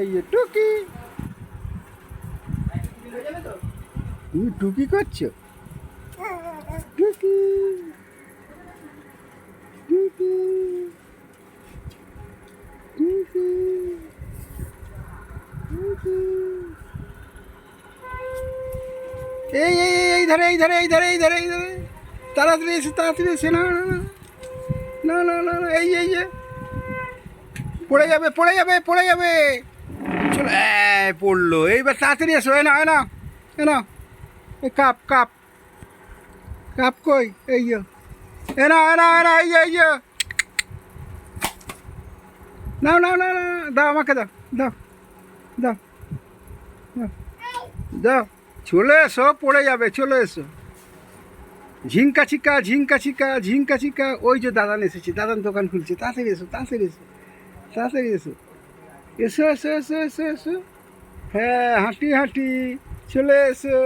এই যে টুকি। তুমি টুকি করছ? টুকি। টুকি। টুকি। টুকি। এই এই এই, ধারে এই ধারে এই ধারে এই ধারে এই ধারে। তাড়াতাড়ি এসে তাড়াতাড়ি এসে। না না না। না এই এই পড়ে যাবে পড়ে যাবে পড়ে যাবে। পড়ল। এইবার তাড়াতাড়ি এসো, এ না এ না এ না। এই কাপ কাপ। কাপ কই? এই এ না এ না এ না, এই এই নাও নাও না না দাও আমাকে দাও দাও দাও দাও চলে এসো, পড়ে যাবে, চলে এসো। ঝিঙ্কা চিকা ঝিঙ্কা চিকা ঝিঙ্কা চিকা ওই যে দাদান এসেছে, দাদান দোকান খুলছে। তাড়াতাড়ি এসো তাড়াতাড়ি এসো তাড়াতাড়ি এসো। এসো এসো এসো এসো এসো। হ্যাঁ হাঁটি হাঁটি, চলে এসো।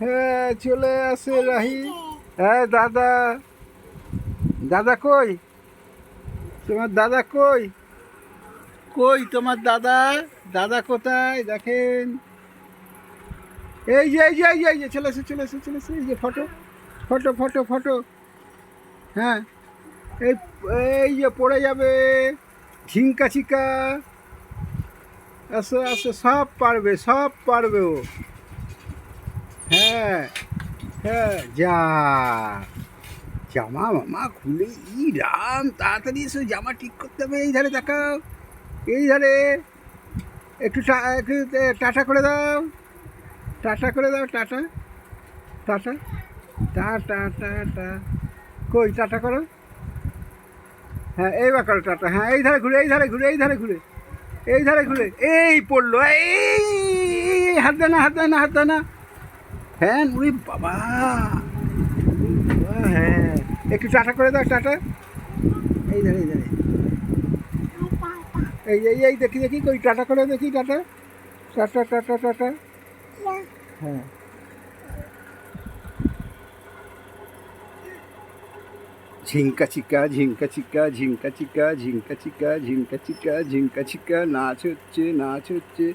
হ্যাঁ চলে আসে, রাহি। হ্যাঁ দাদা। দাদা কই? তোমার দাদা কই? কই তোমার দাদা? দাদা কোথায়? দেখেন। এই যে এই যে এই যে এই যে, চলে এসে, চলে এসো, চলে এসে। এই যে, ফটো ফটো ফটো ফটো। হ্যাঁ। এই এই যে, পড়ে যাবে। ঝিঙ্কা চিকা আসো আসো সব পারবে সব পারবে ও। হ্যাঁ হ্যাঁ যা। জামা মামা খুলে ই রাম, তাড়াতাড়ি এসো, জামা ঠিক করতে হবে, এই ধারে দেখাও এই ধারে। একটু টা- একটু টাটা করে দাও, টাটা করে দাও, টাটা টাটা টাটা টা। কই, টাটা করো? হ্যাঁ এইবার করো, টাটা হ্যাঁ এই ধারে ঘুরে, এই ধারে ঘুরে, এই ধারে ঘুরে। এই ধারে খুলে এই পড়ল এই হাত দে না হাত দে না হাত দে না। হ্যাঁ উনি বাবা। হ্যাঁ। একটু টাটা করে দাও টাটা এই ধারে এই ধারে। এই এই এই দেখি দেখি ওই টাটা করে দেখি টাটা টাটা টাটা টাটা হ্যাঁ। ঝিঙ্কা চিকা ঝিঙ্কা চিকা ঝিঙ্কা চিকা ঝিঙ্কা চিকা ঝিঙ্কা চিকা ঝিঙ্কা চিকা নাচ হচ্ছে নাচ হচ্ছে।